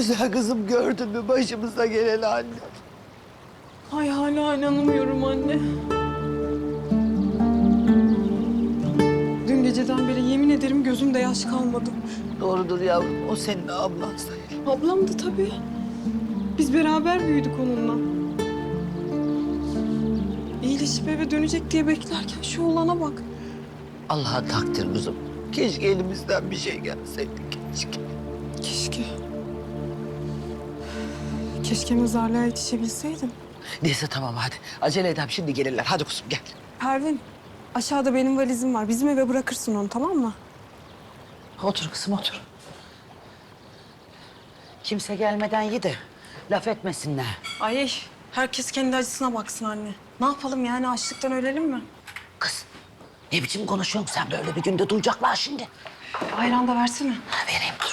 Güzel kızım gördün mü başımıza gelen anne? Ay hala inanamıyorum anne. Dün geceden beri yemin ederim gözümde yaş kalmadı. Doğrudur yavrum o senin ablan sayılır. Ablamdı tabii. Biz beraber büyüdük onunla. İyileşip eve dönecek diye beklerken şu olana bak. Allah'a takdir kızım. Keşke elimizden bir şey gelseydi keşke. Keşke. Keşke mezarlığa yetişebilseydim. Neyse tamam hadi. Acele edem şimdi gelirler. Hadi kuzum gel. Pervin, aşağıda benim valizim var. Bizim eve bırakırsın onu tamam mı? Otur kızım otur. Kimse gelmeden ye de laf etmesinler. Ay, herkes kendi acısına baksın anne. Ne yapalım yani açlıktan ölelim mi? Kız ne biçim konuşuyorsun sen böyle bir günde duyacaklar şimdi. Ayran da versene. Ha, vereyim dur.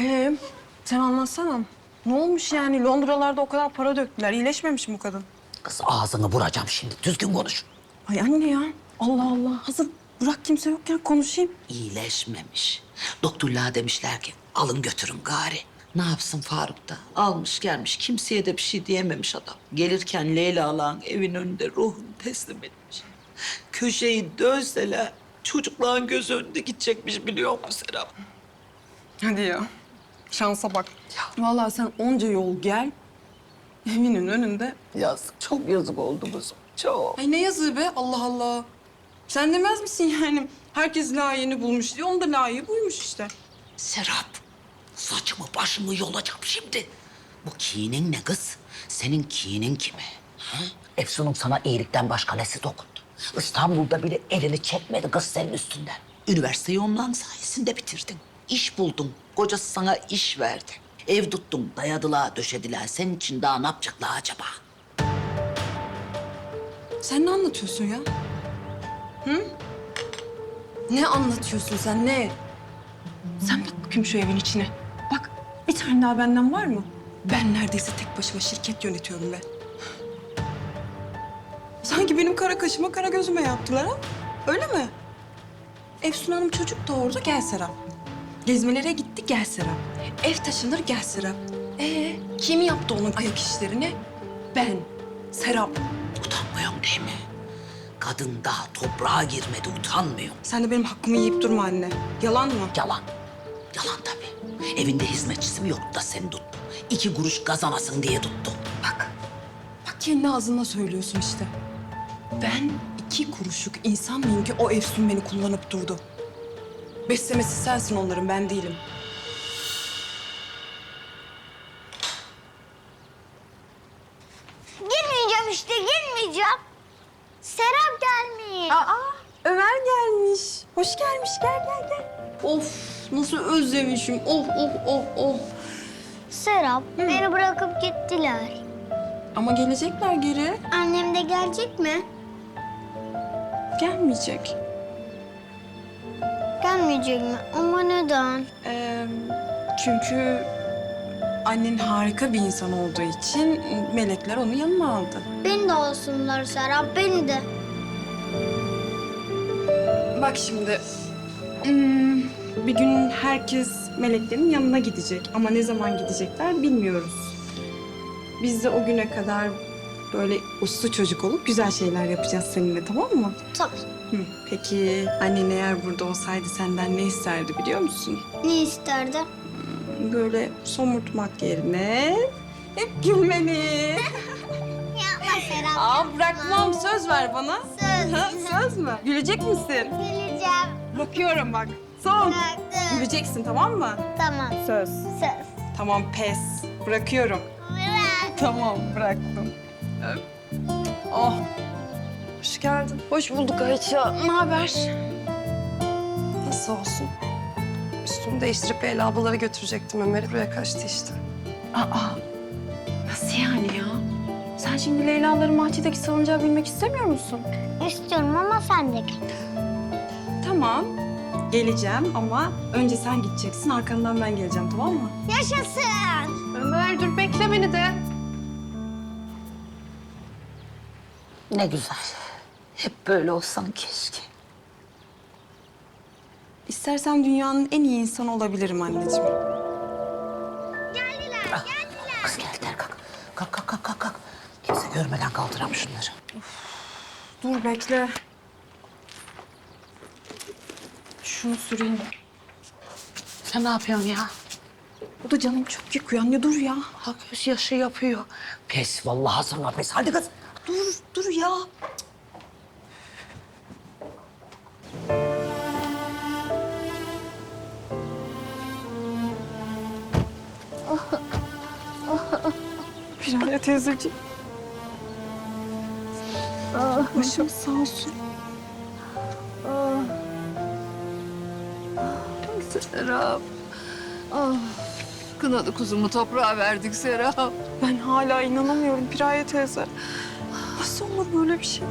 Ee, sen anlatsana. Ne olmuş yani? Londralarda o kadar para döktüler. İyileşmemiş mi bu kadın? Kız ağzını vuracağım şimdi. Düzgün konuş. Ay anne ya. Allah Allah. Hazır bırak kimse yokken konuşayım. İyileşmemiş. Doktorlar demişler ki alın götürün gari. Ne yapsın Faruk da? Almış gelmiş. Kimseye de bir şey diyememiş adam. Gelirken Leyla'ların evin önünde ruhunu teslim etmiş. Köşeyi dönseler çocukların göz önünde gidecekmiş biliyor musun Serap? Hadi ya. Şansa bak. Vallahi sen onca yol gel. Evinin önünde. Yazık. Çok yazık oldu kızım. Çok. Ay ne yazığı be Allah Allah. Sen demez misin yani? Herkes layığını bulmuş diye. Onun da layığı buymuş işte. Serap, saçımı başımı yolacağım şimdi. Bu kinin ne kız? Senin kinin kime? Ha? Efsun'un sana iyilikten başka nesi dokundu? İstanbul'da bile elini çekmedi kız senin üstünden. Üniversiteyi ondan sayesinde bitirdin. İş buldun, kocası sana iş verdi. Ev tuttun, dayadılar, döşediler. Senin için daha ne yapacaklar acaba? Sen ne anlatıyorsun ya? Hı? Ne anlatıyorsun sen ne? Sen bak bakayım şu evin içine. Bak bir tane daha benden var mı? Ben neredeyse tek başıma şirket yönetiyorum be. Sanki benim kara kaşıma kara gözüme yaptılar ha? Öyle mi? Efsun Hanım çocuk doğurdu gel Serap. Gezmelere gitti gel Serap. Ev taşınır gel Serap. Ee, kim yaptı onun ayak işlerini? Ben. Serap. Utanmıyorsun değil mi? Kadın daha toprağa girmedi, utanmıyor. Sen de benim hakkımı yiyip durma anne. Yalan mı? Yalan. Yalan tabii. Evinde hizmetçisi mi yoktu da seni tuttu. İki kuruş kazanasın diye tuttu. Bak. Bak kendi ağzınla söylüyorsun işte. Ben iki kuruşluk insan mıyım ki o Efsun beni kullanıp durdu? Beslemesi sensin onların, ben değilim. Aa, Ömer gelmiş. Hoş gelmiş, gel gel gel. Of, nasıl özlemişim. Of, of, of, of. Serap, beni bırakıp gittiler. Ama gelecekler geri. Annem de gelecek mi? Gelmeyecek. Gelmeyecek mi? Ama neden? Ee, çünkü annen harika bir insan olduğu için melekler onu yanına aldı. Beni de olsunlar Serap, beni de. Bak şimdi. hmm, bir gün herkes meleklerin yanına gidecek ama ne zaman gidecekler bilmiyoruz. Biz de o güne kadar böyle uslu çocuk olup güzel şeyler yapacağız seninle tamam mı? Tabii. Hı, Peki annen eğer burada olsaydı senden ne isterdi biliyor musun? Ne isterdi? Böyle somurtmak yerine hep gülmeni. Aa bırakmam söz ver bana. Söz. Ha, söz mü? Gülecek misin? Geleceğim. Bakıyorum bak. Son. Bıraktım. Güleceksin tamam mı? Tamam, Söz. söz. Tamam pes. Bırakıyorum. Bırak. Tamam bıraktım. Öp. Oh. Hoş geldin. Hoş bulduk Ayça. Ne haber? Nasıl olsun? Üstümü değiştirip Leyla ablalara götürecektim Ömer'i. Buraya kaçtı işte. Aa. Nasıl yani ya? Sen şimdi Leyla'ların bahçedeki salıncağı binmek istemiyor musun? İstiyorum ama sen de gel. Tamam. Geleceğim ama önce sen gideceksin. Arkandan ben geleceğim tamam mı? Yaşasın. Ömer dur bekle beni de. Ne güzel. Hep böyle olsan keşke. İstersen dünyanın en iyi insanı olabilirim anneciğim. Kız geldiler kalk. Kalk kalk kalk kalk. Kimse görmeden kaldıram şunları. Dur bekle. Şunu süreyim. Sen ne yapıyorsun ya? Bu da canım çok yıkıyor anne dur ya. Ha göz yaşı yapıyor. Pes vallahi sana pes. Hadi kız. Dur dur ya. Piraya teyzeciğim. Başım sağ olsun. Serap. Ah, kınalı kuzumu toprağa verdik Serap. Ben hala inanamıyorum Piraye teyze. Nasıl olur böyle bir şey?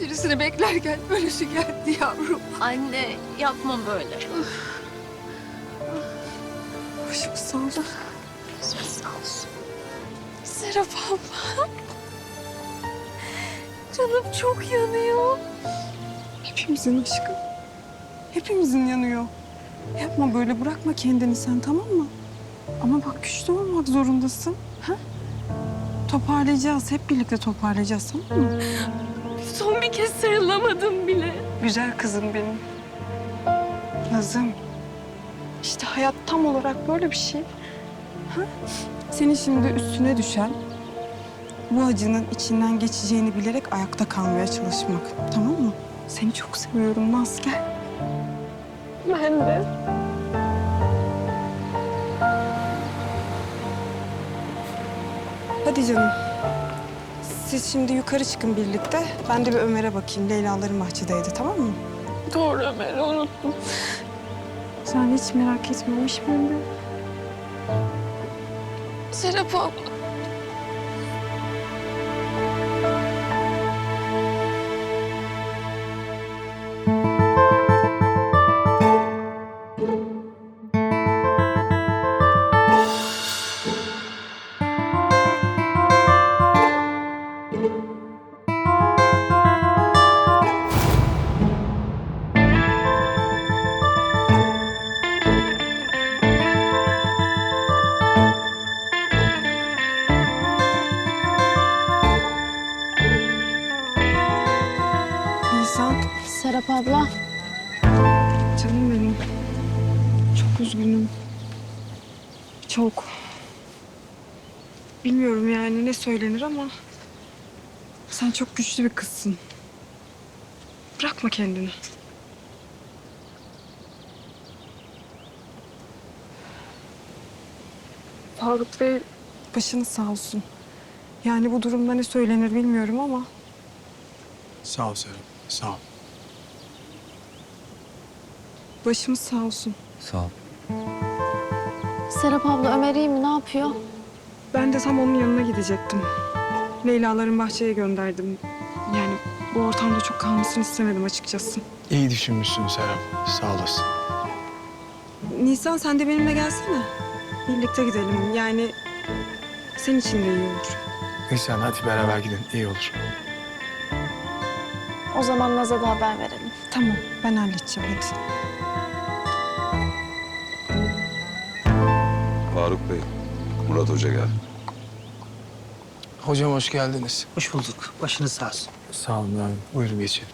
Birisini beklerken ölüsü geldi yavrum. Anne yapma böyle. Başım sağ olsun. Sağ olsun. Serap abla. Canım çok yanıyor. Hepimizin aşkı. Hepimizin yanıyor. Yapma böyle bırakma kendini sen tamam mı? Ama bak güçlü olmak zorundasın. Ha? Toparlayacağız. Hep birlikte toparlayacağız tamam mı? Son bir kez sarılamadım bile. Güzel kızım benim. Nazım. İşte hayat tam olarak böyle bir şey. Ha? Senin şimdi üstüne düşen bu acının içinden geçeceğini bilerek ayakta kalmaya çalışmak. Tamam mı? Seni çok seviyorum Naz gel. Ben de. Hadi canım. Siz şimdi yukarı çıkın birlikte. Ben de bir Ömer'e bakayım. Leyla'ların bahçedeydi tamam mı? Doğru Ömer'i unuttum. Sen hiç merak etmemiş miydin? Serap abla. Çok. Bilmiyorum yani ne söylenir ama... Sen çok güçlü bir kızsın. Bırakma kendini. Faruk Bey başınız sağ olsun. Yani bu durumda ne söylenir bilmiyorum ama Sağ ol Serap. Sağ ol. başımız sağ olsun. Sağ ol. Serap abla Ömer iyi mi? Ne yapıyor? Ben de tam onun yanına gidecektim. Leyla'ların bahçeye gönderdim. Yani bu ortamda çok kalmasını istemedim açıkçası. İyi düşünmüşsün Serap. Sağ olasın. Nisan sen de benimle gelsene. Birlikte gidelim. Yani senin için de iyi olur. Nisan hadi beraber gidin. İyi olur. O zaman Naz'a da haber verelim. Tamam ben halledeceğim hadi. Faruk Bey, Murat Hoca geldi. Hocam hoş geldiniz. Hoş bulduk. Başınız sağ olsun. Sağ olun abi. Buyurun geçin.